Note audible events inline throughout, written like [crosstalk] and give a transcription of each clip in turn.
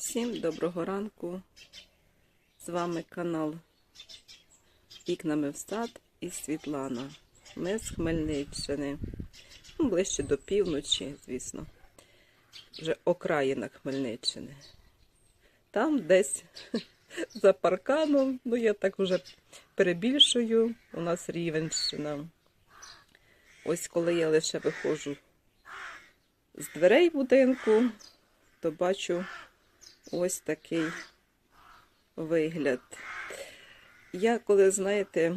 Всім доброго ранку. З вами канал Вікнами в сад і Світлана. Ми з Хмельниччини. Ну, ближче до півночі, звісно. Вже окраїна Хмельниччини. Там десь [laughs] за парканом, ну я так вже перебільшую, у нас Рівенщина. Ось коли я лише виходжу з дверей будинку, то бачу ось такий вигляд. Я коли, знаєте,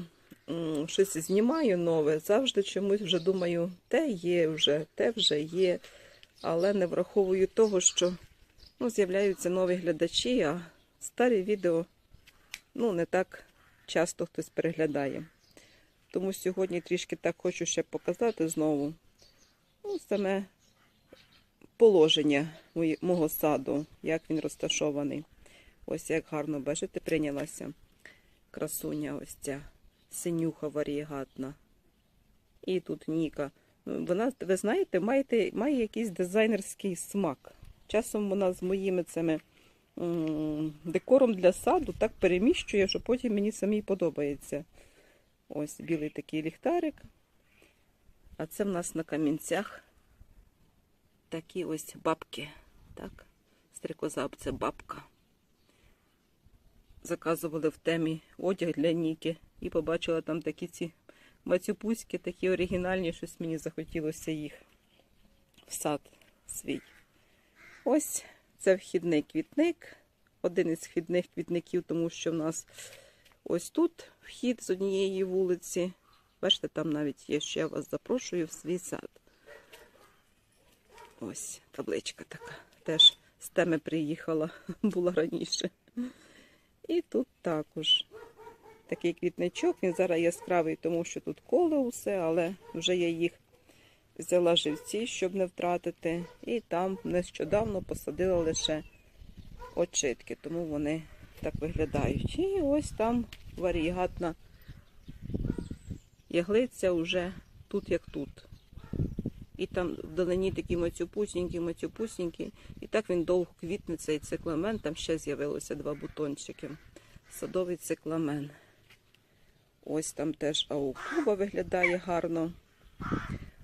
щось знімаю нове, завжди чомусь вже думаю, те є вже, те вже є, але не враховую того, що ну, з'являються нові глядачі, а старі відео ну, не так часто хтось переглядає. Тому сьогодні трішки так хочу ще показати знову ну, саме положення мого саду, як він розташований. Ось як гарно, бачите, прийнялася красуня ось ця синюха варієгатна. І тут Ніка. Ну, Вона, ви знаєте, маєте, має якийсь дизайнерський смак. Часом вона з моїми цими декором для саду так переміщує, що потім мені самій подобається. Ось білий такий ліхтарик. А це в нас на камінцях такі ось бабки. Так? Стрикозаб це бабка. Заказували в темі одяг для Ніки і побачила там такі ці мацюпуськи, такі оригінальні, щось мені захотілося їх в сад свій. Ось це вхідний квітник. Один із вхідних квітників, тому що в нас ось тут вхід з однієї вулиці. Бачите, там навіть є, що я вас запрошую в свій сад. Ось табличка така. Теж з теми приїхала, [laughs] була раніше. І тут також такий квітничок. Він зараз яскравий, тому що тут коло усе, але вже я їх взяла живці, щоб не втратити. І там нещодавно посадила лише очитки, тому вони так виглядають. І ось там варігатна яглиця вже тут як тут. І там вдалині такі мацюпусінькі, мацюпусінькі. І так він довго квітне, цей цикламен. Там ще з'явилося два бутончики. Садовий цикламен. Ось там теж аукуба виглядає гарно.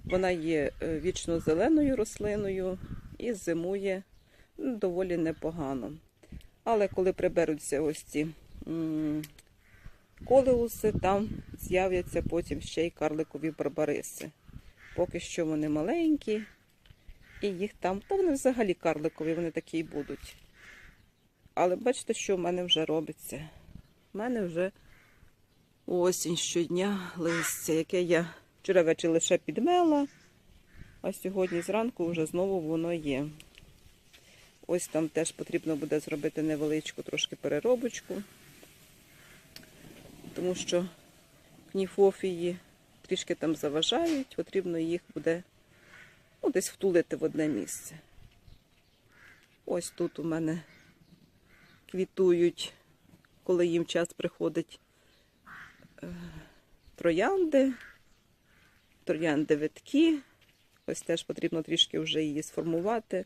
Вона є е, вічно зеленою рослиною і зимує ну, доволі непогано. Але коли приберуться ось ці колеуси, там з'являться потім ще й карликові барбариси. Поки що вони маленькі, і їх там, то вони взагалі карликові, вони такі й будуть. Але бачите, що в мене вже робиться. У мене вже осінь щодня листя, яке я вчора ввечері лише підмела, а сьогодні зранку вже знову воно є. Ось там теж потрібно буде зробити невеличку трошки переробочку, тому що кніфофії трішки там заважають, потрібно їх буде ну, десь втулити в одне місце. Ось тут у мене квітують, коли їм час приходить е, троянди, троянди витки. Ось теж потрібно трішки вже її сформувати.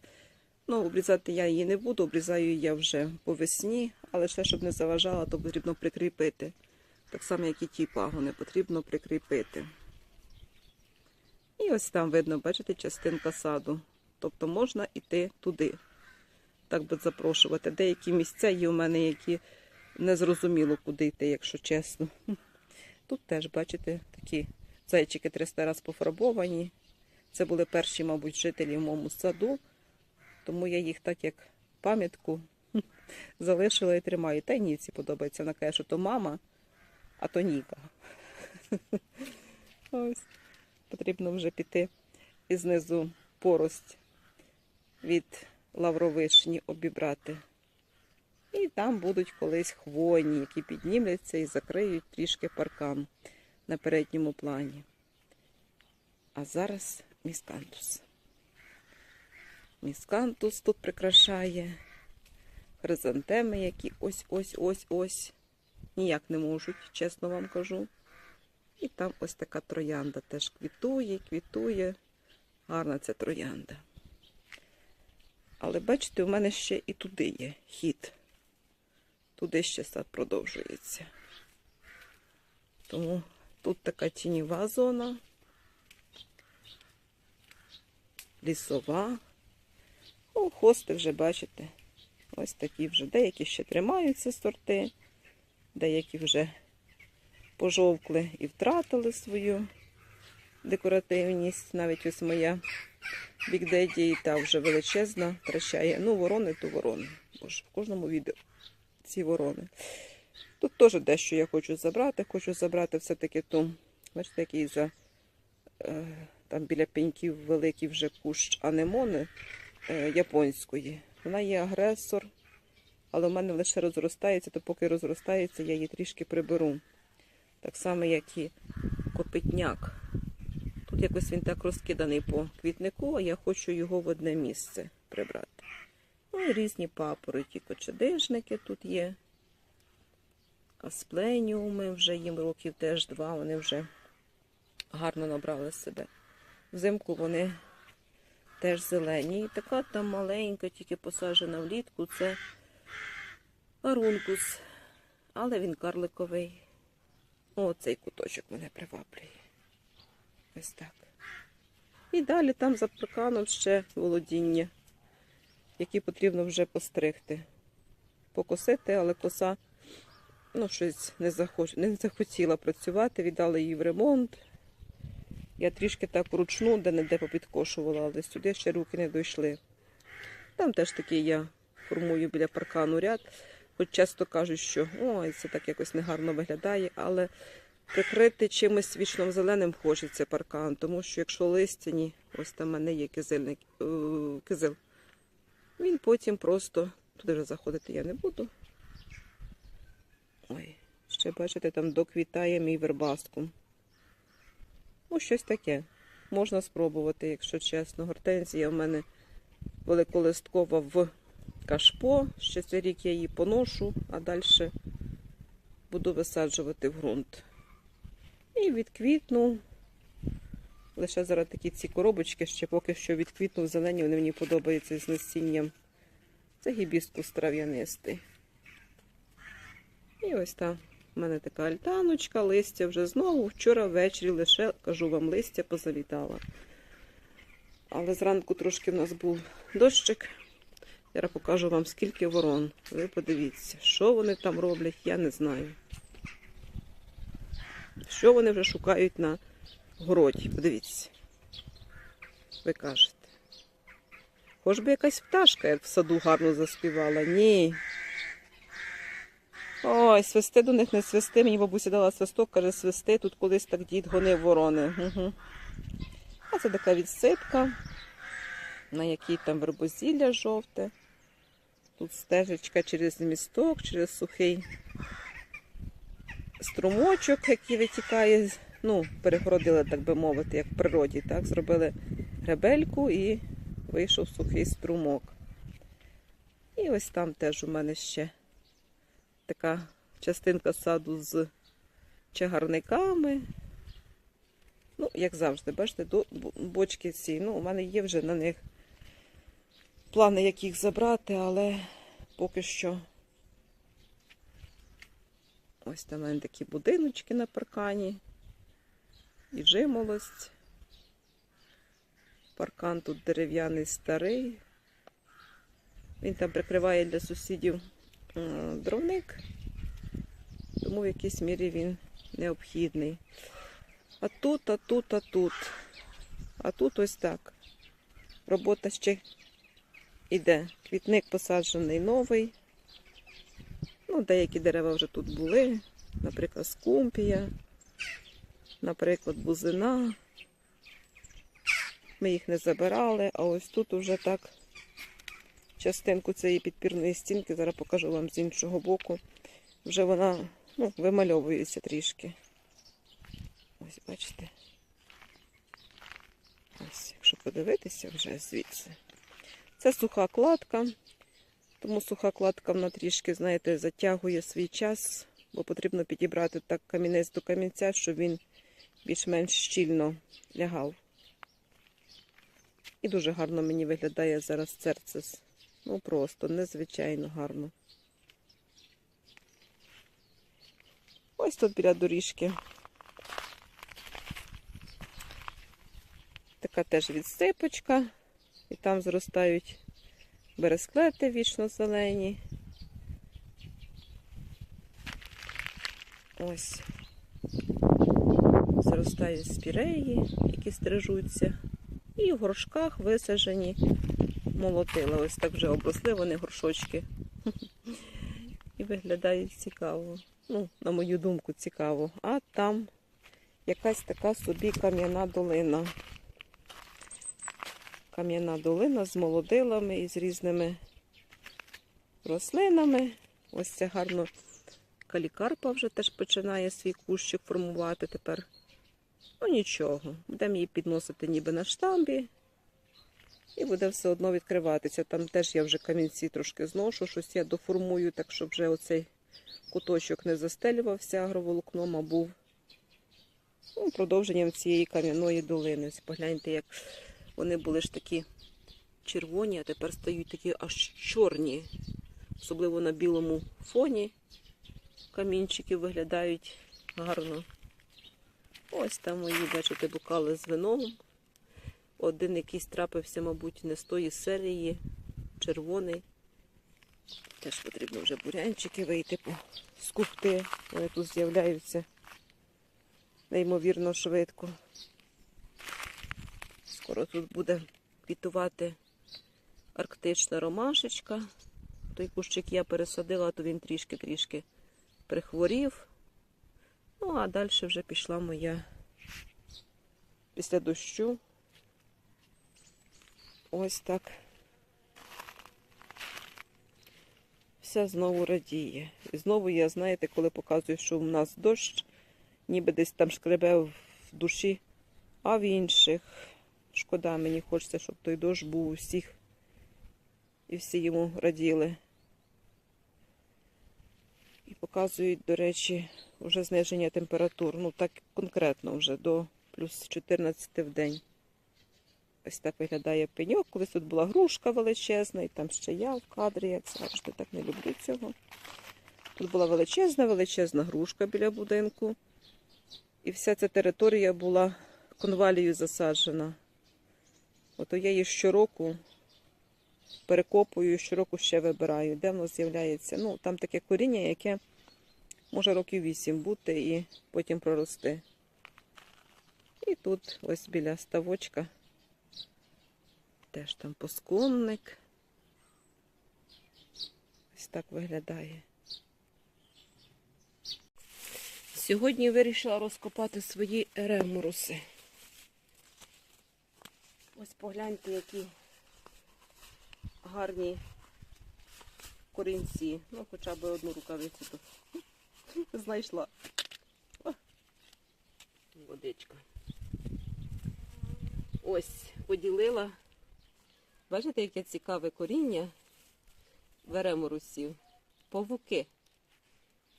Ну, обрізати я її не буду, обрізаю я вже по весні, але ще, щоб не заважала, то потрібно прикріпити. Так само, як і ті пагони, потрібно прикріпити. І ось там видно, бачите, частинка саду. Тобто можна йти туди. Так би запрошувати. Деякі місця є у мене, які не зрозуміло, куди йти, якщо чесно. [laughs] Тут теж, бачите, такі зайчики 300 раз пофарбовані. Це були перші, мабуть, жителі в моєму саду. Тому я їх так як пам'ятку [laughs] залишила і тримаю. Та й Ніці подобається. Вона каже, що то мама, а то Ніка. [laughs] Ось. Потрібно вже піти і знизу порость від лавровишні обібрати. І там будуть колись хвойні, які піднімляться і закриють трішки паркан на передньому плані. А зараз міскантус. Міскантус тут прикрашає. Хризантеми, які ось-ось-ось-ось. Ніяк не можуть, чесно вам кажу. І там ось така троянда теж квітує, квітує. Гарна ця троянда. Але бачите, у мене ще і туди є хід. Туди ще сад продовжується. Тому тут така тіньова зона, лісова. О, хости вже бачите. Ось такі вже. Деякі ще тримаються сорти, деякі вже пожовкли і втратили свою декоративність. Навіть ось моя бікдеді, та вже величезна, втрачає. Ну, ворони то ворони. Боже, в кожному відео ці ворони. Тут теж дещо я хочу забрати. Хочу забрати все-таки ту, бачите, який за е, там біля пеньків великий вже кущ анемони е, японської. Вона є агресор, але в мене лише розростається, то поки розростається, я її трішки приберу. Так само, як і копитняк. Тут якось він так розкиданий по квітнику, а я хочу його в одне місце прибрати. Ну і різні папороті, кочедижники тут є. Аспленіуми вже їм років теж два, вони вже гарно набрали себе. Взимку вони теж зелені. І така там маленька, тільки посаджена влітку, це арункус. Але він карликовий. О, цей куточок мене приваблює. Ось так. І далі там за парканом ще володіння, які потрібно вже постригти. Покосити, але коса ну, щось не, захоч... не захотіла працювати, віддали її в ремонт. Я трішки так вручну, де-не-де попідкошувала, але сюди ще руки не дійшли. Там теж такий я формую біля паркану ряд. Хоч часто кажуть, що ой, це так якось негарно виглядає, але прикрити чимось вічно зеленим хочеться паркан, тому що якщо листяні, ось там в мене є кизильник, е, кизил, він потім просто туди вже заходити я не буду. Ой, ще бачите, там доквітає мій вербаскум. Ну, щось таке. Можна спробувати, якщо чесно. Гортензія в мене великолисткова в кашпо. Ще цей рік я її поношу, а далі буду висаджувати в ґрунт. І відквітну. Лише зараз такі ці коробочки ще поки що відквітнув зелені, вони мені подобаються з насінням. Це гібіскус трав'янистий. І ось там у мене така альтаночка, листя вже знову. Вчора ввечері лише, кажу вам, листя позавітала. Але зранку трошки в нас був дощик. Зараз покажу вам, скільки ворон. Ви подивіться, що вони там роблять, я не знаю. Що вони вже шукають на городі? Подивіться. Ви кажете. Хоч би якась пташка як в саду гарно заспівала. Ні. Ой, свисти до них не свисти. Мені бабуся дала свисток, каже, свисти. Тут колись так дід гонив ворони. Угу. А це така відсипка, на якій там вербозілля жовте. Тут стежечка через місток, через сухий струмочок, який витікає. Ну, перегородили, так би мовити, як в природі. Так? Зробили гребельку і вийшов сухий струмок. І ось там теж у мене ще така частинка саду з чагарниками. Ну, як завжди, бачите, бочки ці. Ну, у мене є вже на них плани, як їх забрати, але поки що ось там мене такі будиночки на паркані. І жимолость. Паркан тут дерев'яний старий. Він там прикриває для сусідів е, дровник, тому в якійсь мірі він необхідний. А тут, а тут, а тут. А тут ось так. Робота ще йде. Квітник посаджений новий. Ну, деякі дерева вже тут були. Наприклад, скумпія, наприклад, бузина. Ми їх не забирали, а ось тут вже так частинку цієї підпірної стінки, зараз покажу вам з іншого боку. Вже вона ну, вимальовується трішки. Ось, бачите. Ось, якщо подивитися вже звідси. Це суха кладка, тому суха кладка вона трішки, знаєте, затягує свій час, бо потрібно підібрати так камінець до камінця, щоб він більш-менш щільно лягав. І дуже гарно мені виглядає зараз церцес Ну просто незвичайно гарно. Ось тут біля доріжки. Така теж відсипочка. І там зростають бересклети вічно зелені. Ось. Зростають спіреї, які стрижуться. І в горшках висаджені молотила. Ось так вже обросли вони горшочки. І виглядають цікаво. Ну, на мою думку, цікаво. А там якась така собі кам'яна долина. Кам'яна долина з молодилами і з різними рослинами. Ось це гарно калікарпа вже теж починає свій кущик формувати тепер. Ну нічого, будемо її підносити ніби на штамбі. І буде все одно відкриватися. Там теж я вже камінці трошки зношу, щось я доформую, так щоб вже оцей куточок не застелювався агроволокном, а був ну, продовженням цієї кам'яної долини. Погляньте, як вони були ж такі червоні, а тепер стають такі аж чорні. Особливо на білому фоні камінчики виглядають гарно. Ось там мої, бачите, бокали з вином. Один якийсь трапився, мабуть, не з тої серії, червоний. Теж потрібно вже бурянчики вийти скупти. Вони тут з'являються неймовірно швидко. Скоро тут буде квітувати арктична ромашечка. Той кущик я пересадила, то він трішки-трішки прихворів. Ну, а далі вже пішла моя після дощу. Ось так. Все знову радіє. І знову я, знаєте, коли показую, що в нас дощ, ніби десь там шкребе в душі, а в інших. Шкода, мені хочеться, щоб той дощ був у всіх. І всі йому раділи. І показують, до речі, вже зниження температур. Ну, так конкретно вже до плюс 14 в день. Ось так виглядає пеньок. Колись тут була грушка величезна, і там ще я в кадрі, як завжди, так не люблю цього. Тут була величезна, величезна грушка біля будинку. І вся ця територія була конвалією засаджена. Ото я її щороку перекопую, щороку ще вибираю, де воно з'являється. Ну, там таке коріння, яке може років вісім бути і потім прорости. І тут ось біля ставочка теж там посконник. Ось так виглядає. Сьогодні вирішила розкопати свої ремуруси. Ось погляньте, які гарні корінці. Ну, хоча б одну рукавицю тут [laughs] знайшла. О, водичка. Ось поділила. Бачите, яке цікаве коріння вереморусів? Павуки.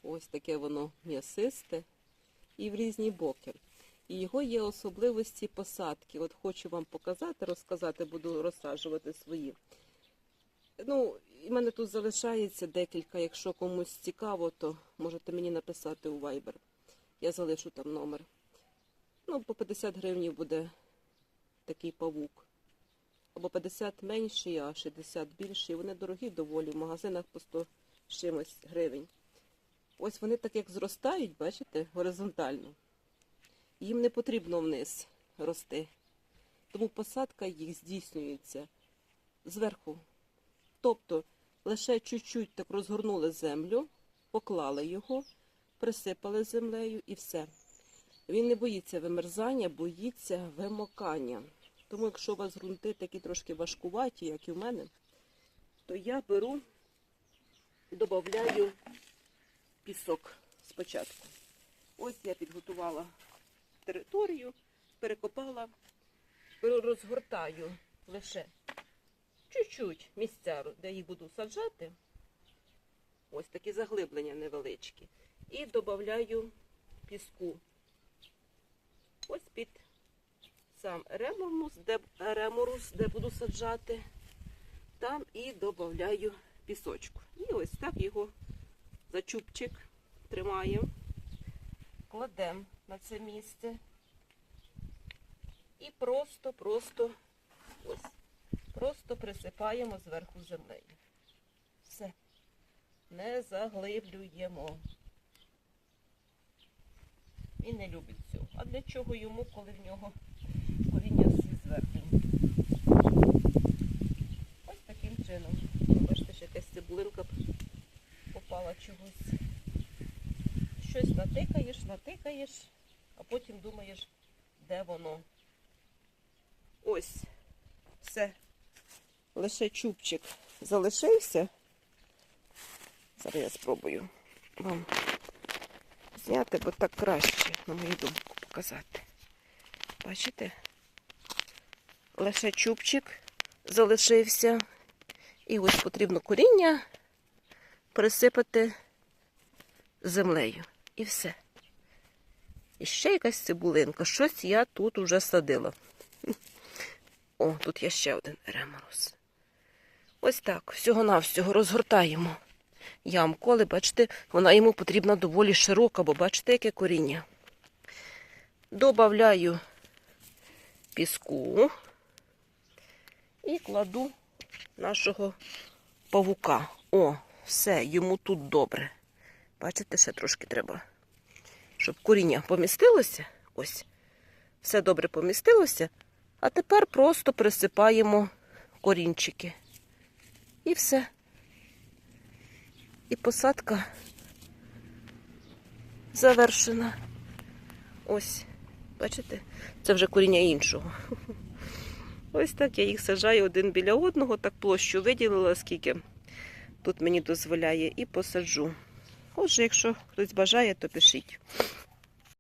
Ось таке воно м'ясисте і в різні боки. І його є особливості посадки. От хочу вам показати, розказати, буду розсаджувати свої. Ну, і в мене тут залишається декілька. Якщо комусь цікаво, то можете мені написати у Viber. Я залишу там номер. Ну, по 50 гривень буде такий павук. Або 50 менший, а 60 більший. Вони дорогі доволі, в магазинах по 100 чимось гривень. Ось вони так як зростають, бачите, горизонтально. Їм не потрібно вниз рости. Тому посадка їх здійснюється зверху. Тобто лише чуть-чуть так розгорнули землю, поклали його, присипали землею і все. Він не боїться вимерзання, боїться вимокання. Тому, якщо у вас ґрунти такі трошки важкуваті, як і в мене, то я беру, додаю пісок спочатку. Ось я підготувала територію, перекопала, розгортаю лише чуть-чуть місця, де їх буду саджати. Ось такі заглиблення невеличкі. І додаю піску. Ось під сам реморус, де, реморус, де буду саджати. там і додаю пісочку. І ось так його за чубчик тримаємо, кладемо на це місце. І просто-просто просто присипаємо зверху землею. Все. Не заглиблюємо. Він не любить цього. А для чого йому, коли в нього коріння всі зверху? Ось таким чином. Бачите, ще якась цибулинка попала чогось. Щось натикаєш, натикаєш, а потім думаєш, де воно. Ось. Все. Лише чубчик залишився. Зараз я спробую вам зняти, бо так краще, на мою думку, показати. Бачите? Лише чубчик залишився. І ось потрібно коріння присипати землею. І все. І ще якась цибулинка. Щось я тут уже садила. [laughs] О, тут є ще один реморос. Ось так, всього-навсього розгортаємо ямку, але бачите, вона йому потрібна доволі широка, бо бачите, яке коріння. Добавляю піску і кладу нашого павука. О, все, йому тут добре. Бачите, ще трошки треба, щоб коріння помістилося. Ось, все добре помістилося. А тепер просто присипаємо корінчики. І все. І посадка завершена. Ось, бачите? Це вже коріння іншого. Ось так я їх сажаю один біля одного, так площу виділила, скільки тут мені дозволяє, і посаджу. Отже, якщо хтось бажає, то пишіть.